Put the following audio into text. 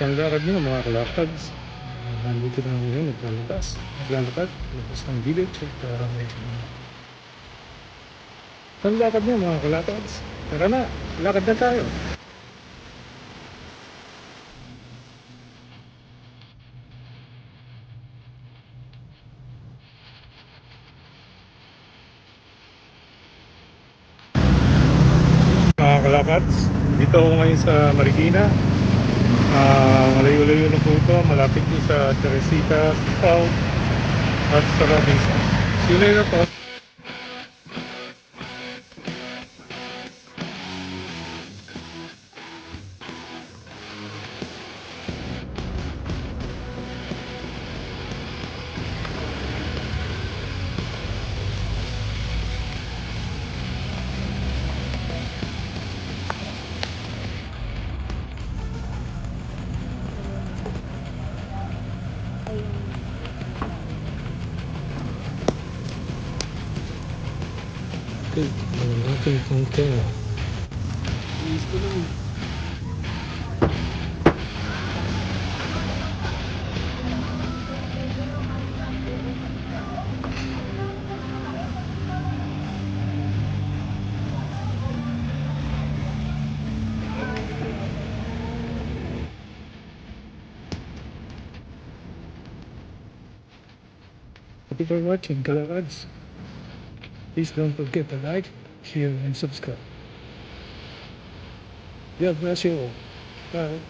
Ang lakad niyo mga kalakads. Nandito na ngayon, naglalabas. Naglalakad, labas ng village at uh, may... Ang lakad niyo mga kalakads. Tara na, lakad na tayo. Mga kalakads, dito ako ngayon sa Marikina. Ah, malayo-layo na po ito, malapit din sa Teresita, South, at sa Robinson. See you later po. Because nothing can care. He's gonna People watching, Colorads. Please don't forget to like, share, and subscribe. God bless you all. Bye.